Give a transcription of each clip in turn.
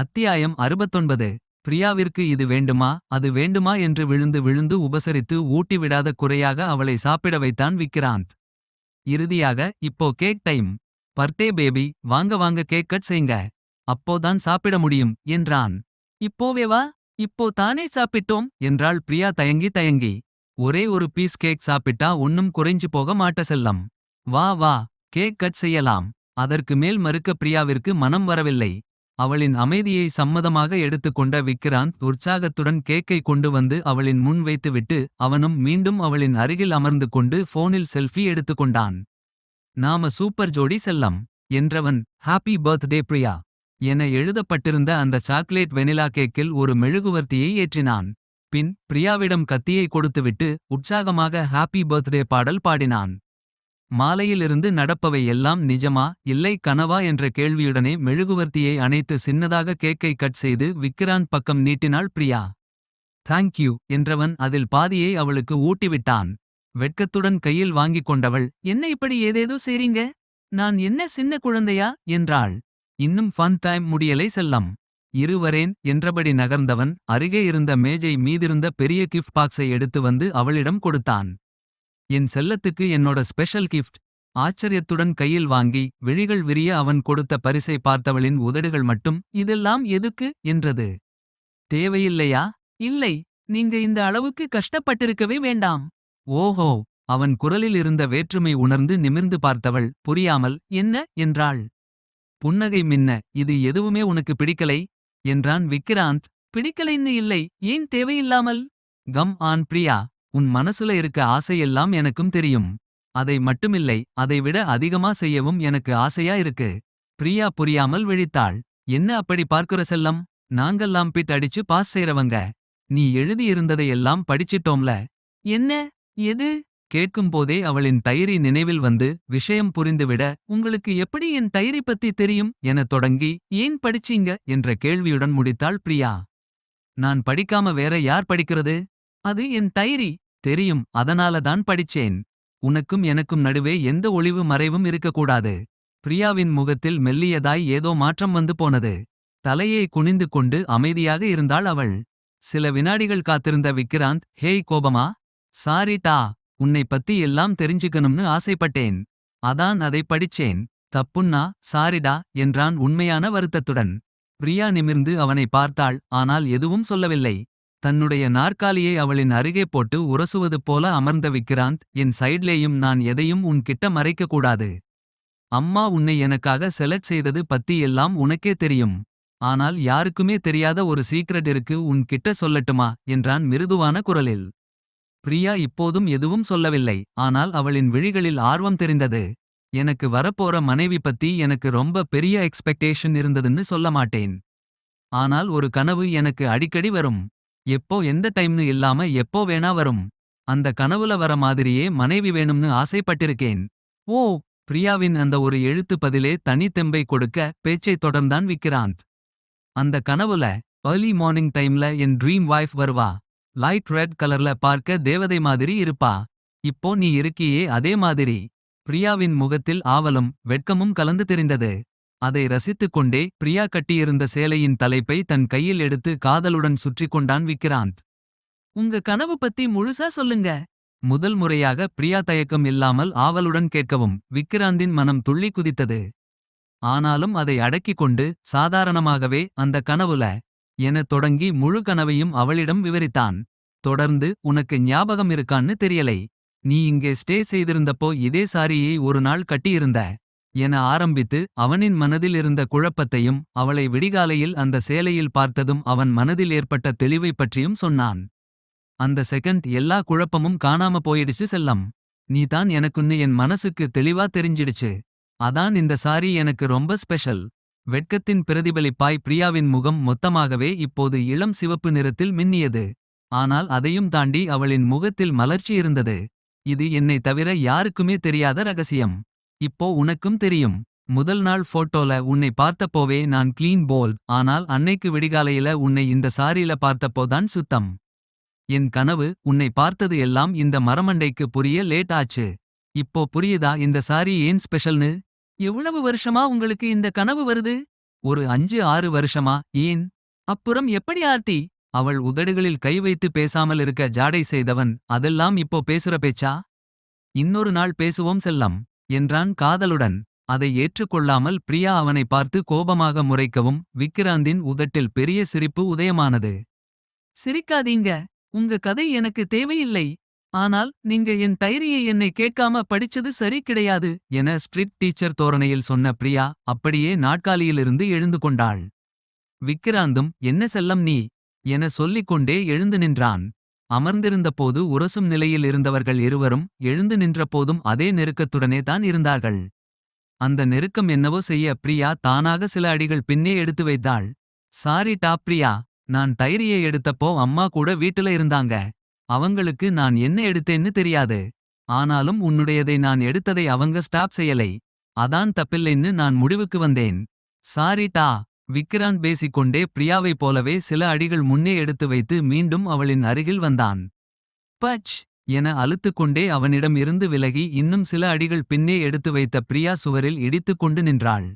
அத்தியாயம் அறுபத்தொன்பது. பிரியாவிற்கு இது வேண்டுமா? அது வேண்டுமா என்று விழுந்து விழுந்து உபசரித்து ஊட்டிவிடாத குறையாக அவளை சாப்பிட வைத்தான் விக்ராந்த். இறுதியாக இப்போ கேக் டைம். பர்தே பேபி. வாங்க வாங்க கேக் கட் செய்ங்க. அப்போதான் சாப்பிட முடியும் என்றான். இப்போவே வா. இப்போ தானே சாப்பிட்டோம் என்றாள் பிரியா தயங்கி தயங்கி. ஒரே ஒரு பீஸ் கேக் சாப்பிட்டா ஒன்னும் குறைஞ்சு போக மாட்ட செல்லம். வா வா. கேக் கட் செய்யலாம். அதற்கு மேல் மறுக்க பிரியாவிற்கு மனம் வரவில்லை. அவளின் அமைதியை சம்மதமாக எடுத்துக்கொண்ட விக்ராந்த் உற்சாகத்துடன் கேக்கை கொண்டு வந்து அவளின் முன் வைத்துவிட்டு அவனும் மீண்டும் அவளின் அருகில் அமர்ந்து கொண்டு போனில் செல்ஃபி எடுத்துக்கொண்டான். நாம சூப்பர் ஜோடி செல்லம் என்றவன் ஹாப்பி பர்த்டே பிரியா என எழுதப்பட்டிருந்த அந்த சாக்லேட் வெனிலா கேக்கில் ஒரு மெழுகுவர்த்தியை ஏற்றினான். பின் பிரியாவிடம் கத்தியை கொடுத்துவிட்டு உற்சாகமாக ஹாப்பி பர்த்டே பாடல் பாடினான். மாலையிலிருந்து நடப்பவை எல்லாம் நிஜமா இல்லை கனவா என்ற கேள்வியுடனே மெழுகுவர்த்தியை அணைத்து சின்னதாக கேக்கை கட் செய்து விக்ராந்த் பக்கம் நீட்டினாள் பிரியா. தேங்க்யூ என்றவன் அதில் பாதியை அவளுக்கு ஊட்டிவிட்டான். வெட்கத்துடன் கையில் வாங்கிக் கொண்டவள் என்ன இப்படி ஏதேதோ செய்றீங்க? நான் என்ன சின்ன குழந்தையா? என்றாள். இன்னும் ஃபன் டைம் முடியலை செல்லம். இருவரேன் என்றபடி நகர்ந்தவன் அருகே இருந்த மேஜை மீதிருந்த பெரிய கிஃப்ட் பாக்ஸை எடுத்து வந்து அவளிடம் கொடுத்தான். என் செல்லத்துக்கு என்னோட ஸ்பெஷல் கிஃப்ட். ஆச்சரியத்துடன் கையில் வாங்கி விழிகள் விரிய அவன் கொடுத்த பரிசை பார்த்தவளின் உதடுகள் மட்டும் இதெல்லாம் எதுக்கு? என்றது. தேவையில்லையா? இல்லை நீங்க இந்த அளவுக்கு கஷ்டப்பட்டிருக்கவே வேண்டாம். ஓஹோ அவன் குரலில் இருந்த வேற்றுமை உணர்ந்து நிமிர்ந்து பார்த்தவள் புரியாமல் என்ன? என்றாள். புன்னகை மின்ன இது எதுவுமே உனக்கு பிடிக்கலை? என்றான் விக்ராந்த் பிடிக்கலைன்னு இல்லை ஏன் தேவையில்லாமல்? கம் ஆன் பிரியா உன் மனசுல இருக்க ஆசையெல்லாம் எனக்கும் தெரியும். அதை மட்டுமில்லை அதைவிட அதிகமா செய்யவும் எனக்கு ஆசையா இருக்கு. பிரியா புரியாமல் விழித்தாள். என்ன அப்படி பார்க்குற செல்லம்? நாங்கெல்லாம் பிட் அடிச்சு பாஸ் செய்றவங்க. நீ எழுதியிருந்ததையெல்லாம் படிச்சிட்டோம்ல. என்ன? எது? கேட்கும்போதே அவளின் டைரி நினைவில் வந்து விஷயம் புரிந்துவிட உங்களுக்கு எப்படி என் டைரி பத்தி தெரியும்? எனத் தொடங்கி ஏன் படிச்சீங்க? என்ற கேள்வியுடன் முடித்தாள் பிரியா. நான் படிக்காம வேற யார் படிக்கிறது? அது என் டைரி. தெரியும் அதனால தான் படிச்சேன். உனக்கும் எனக்கும் நடுவே எந்த ஒளிவு மறைவும் இருக்கக்கூடாது. பிரியாவின் முகத்தில் மெல்லியதாய் ஏதோ மாற்றம் வந்து போனது. தலையை குனிந்து கொண்டு அமைதியாக இருந்தாள் அவள். சில வினாடிகள் காத்திருந்த விக்ராந்த் ஹேய் கோபமா? சாரி டா உன்னை பத்தி எல்லாம் தெரிஞ்சுக்கணும்னு ஆசைப்பட்டேன். அதான் அதை படிச்சேன். தப்புன்னா சாரிடா என்றான் உண்மையான வருத்தத்துடன். பிரியா நிமிர்ந்து அவனை பார்த்தாள் ஆனால் எதுவும் சொல்லவில்லை. தன்னுடைய நாற்காலியை அவளின் அருகே போட்டு உரசுவது போல அமர்ந்த விக்ராந்த் என் சைட்லேயும் நான் எதையும் உன் கிட்ட மறைக்க கூடாது அம்மா உன்னை எனக்காக செலக்ட் செய்தது பத்தி எல்லாம் உனக்கே தெரியும். ஆனால் யாருக்குமே தெரியாத ஒரு சீக்ரெட் இருக்கு உன் கிட்ட சொல்லட்டுமா? என்றான் மிருதுவான குரலில். பிரியா இப்போதும் எதுவும் சொல்லவில்லை. ஆனால் அவளின் விழிகளில் ஆர்வம் தெரிந்தது. எனக்கு வரப்போற மனைவி பத்தி எனக்கு ரொம்ப பெரிய எக்ஸ்பெக்டேஷன் இருந்ததுன்னு சொல்ல மாட்டேன். ஆனால் ஒரு கனவு எனக்கு அடிக்கடி வரும். எப்போ எந்த டைம்னு இல்லாம எப்போ வேணா வரும். அந்த கனவுல வர மாதிரியே மனைவி வேணும்னு ஆசைப்பட்டிருக்கேன். ஓ பிரியாவின் அந்த ஒரு எழுத்து பதிலே தனித்தெம்பை கொடுக்க பேச்சைத் தொடர்ந்தான் விக்ராந்த் அந்த கனவுல ஏர்லி மார்னிங் டைம்ல என் ட்ரீம் வைஃப் வருவா. லைட் ரெட் கலர்ல பார்க்க தேவதை மாதிரி இருப்பா. இப்போ நீ இருக்கியே அதே மாதிரி. பிரியாவின் முகத்தில் ஆவலும் வெட்கமும் கலந்து தெரிந்தது. அதை ரசித்துக் கொண்டே பிரியா கட்டியிருந்த சேலையின் தலைப்பை தன் கையில் எடுத்து காதலுடன் சுற்றிக் கொண்டான் விக்ராந்த். உங்க கனவு பத்தி முழுசா சொல்லுங்க. முதல் முறையாக பிரியா தயக்கம் இல்லாமல் ஆவலுடன் கேட்கவும் விக்ராந்தின் மனம் துள்ளி குதித்தது. ஆனாலும் அதை அடக்கிக் கொண்டு சாதாரணமாகவே அந்த கனவுல எனத் தொடங்கி முழு கனவையும் அவளிடம் விவரித்தான். தொடர்ந்து உனக்கு ஞாபகம் இருக்கான்னு தெரியலை. நீ இங்கே ஸ்டே செய்திருந்தப்போ இதே சாரியை ஒரு நாள் கட்டியிருந்த என ஆரம்பித்து அவனின் மனதில் இருந்த குழப்பத்தையும் அவளை விடிகாலையில் அந்த சேலையில் பார்த்ததும் அவன் மனதில் ஏற்பட்ட தெளிவைப் பற்றியும் சொன்னான். அந்த செகண்ட் எல்லா குழப்பமும் காணாம போயிடுச்சு செல்லம். நீ தான் எனக்குன்னு என் மனசுக்கு தெளிவா தெரிஞ்சிடுச்சு. அதான் இந்த சாரி எனக்கு ரொம்ப ஸ்பெஷல் வெட்கத்தின் பிரதிபலிப்பாய் பிரியாவின் முகம் மொத்தமாகவே இப்போது இளம் சிவப்பு நிறத்தில் மின்னியது. ஆனால் அதையும் தாண்டி அவளின் முகத்தில் மலர்ச்சி இருந்தது. இது என்னை தவிர யாருக்குமே தெரியாத ரகசியம். இப்போ உனக்கும் தெரியும். முதல் நாள் போட்டோல உன்னை பார்த்தப்போவே நான் கிளீன் போல் ஆனால் அன்னைக்கு விடிகாலையில உன்னை இந்த சாரியில பார்த்தப்போதான் சுத்தம். என் கனவு உன்னை பார்த்தது எல்லாம் இந்த மரமண்டைக்கு புரிய லேட் ஆச்சு. இப்போ புரியுதா இந்த சாரி ஏன் ஸ்பெஷல்னு எவ்வளவு வருஷமா உங்களுக்கு இந்த கனவு வருது? ஒரு அஞ்சு ஆறு வருஷமா? ஏன்? அப்புறம் எப்படி ஆர்த்தி? அவள் உதடுகளில் கை வைத்து பேசாமல் இருக்க ஜாடை செய்தவன். அதெல்லாம் இப்போ பேசுற பேச்சா? இன்னொரு நாள் பேசுவோம் செல்லம். என்றான் காதலுடன். அதை ஏற்றுக்கொள்ளாமல் பிரியா அவனை பார்த்து கோபமாக முறைக்கவும் விக்கிராந்தின் உதட்டில் பெரிய சிரிப்பு உதயமானது. சிரிக்காதீங்க உங்க கதை எனக்கு தேவையில்லை. ஆனால் நீங்க என் டைரியை என்னை கேட்காம படிச்சது சரி கிடையாது என ஸ்ட்ரிட் டீச்சர் தோரணையில் சொன்ன பிரியா அப்படியே நாட்காலியிலிருந்து எழுந்து கொண்டாள். விக்கிராந்தும் என்ன செல்லம் நீ? என சொல்லிக்கொண்டே எழுந்து நின்றான். அமர்ந்திருந்தபோது உரசும் நிலையில் இருந்தவர்கள் இருவரும் எழுந்து நின்றபோதும் அதே நெருக்கத்துடனே தான் இருந்தார்கள். அந்த நெருக்கம் என்னவோ செய்ய பிரியா தானாக சில அடிகள் பின்னே எடுத்து வைத்தாள். சாரி டா பிரியா நான் டைரியை எடுத்தப்போ அம்மா கூட வீட்டுல இருந்தாங்க. அவங்களுக்கு நான் என்ன எடுத்தேன்னு தெரியாது. ஆனாலும் உன்னுடையதை நான் எடுத்ததை அவங்க ஸ்டாப் செய்யலை. அதான் தப்பில்லைன்னு நான் முடிவுக்கு வந்தேன். சாரி டா விக்ராந்த் பேசிக்கொண்டே பிரியாவைப் போலவே சில அடிகள் முன்னே எடுத்து வைத்து மீண்டும் அவளின் அருகில் வந்தான். பச்! என அழுத்துக்கொண்டே அவனிடம் இருந்து விலகி இன்னும் சில அடிகள் பின்னே எடுத்து வைத்த பிரியா சுவரில் இடித்துக் கொண்டு நின்றாள்.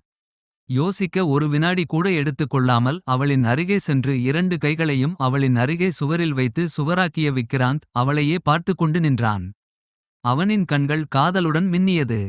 யோசிக்க ஒரு வினாடி கூட எடுத்துக் கொள்ளாமல் அவளின் அருகே சென்று இரண்டு கைகளையும் அவளின் அருகே சுவரில் வைத்து சுவராக்கிய விக்ராந்த் அவளையே பார்த்துக் கொண்டு நின்றான். அவனின் கண்கள் காதலுடன் மின்னியது.